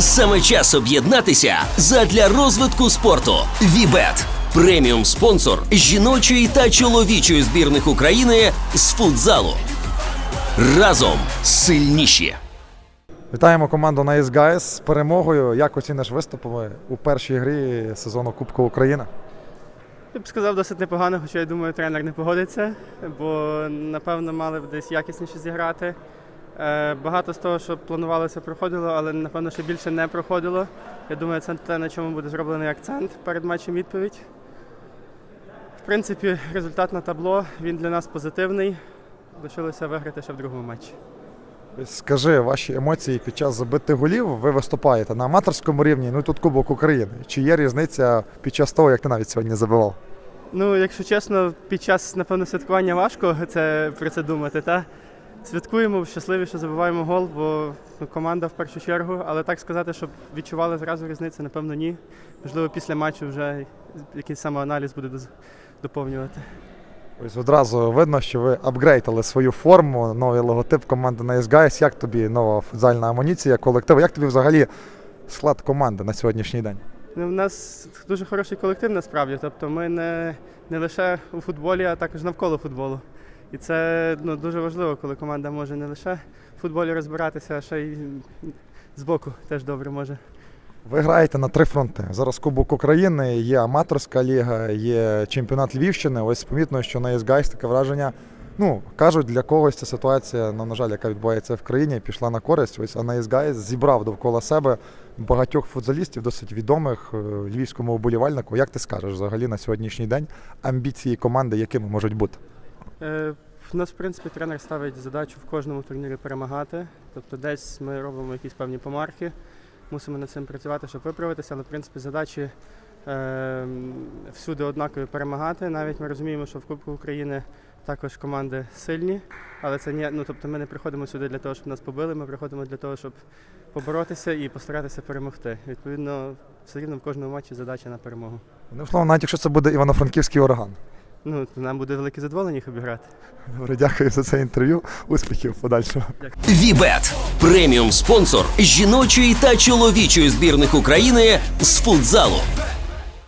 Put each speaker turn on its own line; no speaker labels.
Саме час об'єднатися задля розвитку спорту. Вібет преміум спонсор жіночої та чоловічої збірних України з футзалу. Разом сильніші.
Вітаємо команду Nice Guys з перемогою. Як оціниш виступи у першій грі сезону Кубку України?
Я б сказав, досить непогано, хоча я думаю, тренер не погодиться, бо напевно мали б десь якісніше зіграти. Е, Багато з того, що планувалося, проходило, але напевно ще більше не проходило. Я думаю, це те, на чому буде зроблений акцент перед матчем відповідь. В принципі, результат на табло він для нас позитивний. Лишилося виграти ще в другому матчі.
Скажи ваші емоції під час забитих голів. Ви виступаєте на аматорському рівні, ну і тут Кубок України. Чи є різниця під час того, як ти навіть сьогодні забивав?
Ну, якщо чесно, під час, напевно, святкування важко це, про це думати. Та? Святкуємо, щасливі, що забиваємо гол, бо ну, команда в першу чергу. Але так сказати, щоб відчували зразу різницю, напевно, ні. Можливо, після матчу вже якийсь самоаналіз буде доповнювати.
Ось одразу видно, що ви апгрейдили свою форму, новий логотип команди Nice Guys. Як тобі нова футзальна амуніція, колектив? Як тобі взагалі склад команди на сьогоднішній день?
Ну, у нас дуже хороший колектив насправді. Тобто ми не, не лише у футболі, а також навколо футболу. І це ну, дуже важливо, коли команда може не лише в футболі розбиратися, а ще й збоку теж добре може.
Ви граєте на три фронти. Зараз Кубок України, є аматорська ліга, є чемпіонат Львівщини. Ось помітно, що на Guys таке враження. Ну, кажуть, для когось ця ситуація, ну, на жаль, яка відбувається в країні, пішла на користь. Ось а Guys зібрав довкола себе багатьох футзалістів, досить відомих е, львівському вболівальнику. Як ти скажеш взагалі на сьогоднішній день амбіції команди, якими можуть бути?
Е, В нас, в принципі, тренер ставить задачу в кожному турнірі перемагати. Тобто десь ми робимо якісь певні помарки, мусимо над цим працювати, щоб виправитися, але в принципі задачі е, всюди однакові перемагати. Навіть ми розуміємо, що в Кубку України також команди сильні, але це не, ну, тобто ми не приходимо сюди для того, щоб нас побили, ми приходимо для того, щоб поборотися і постаратися перемогти. Відповідно, все рівно в кожному матчі задача на перемогу.
Ну, словом, навіть якщо це буде івано-франківський ураган.
Ну, нам буде велике задоволення їх обіграти.
Добре, дякую за це інтерв'ю. Успіхів подальшого.
Вібет преміум спонсор жіночої та чоловічої збірних України з футзалу.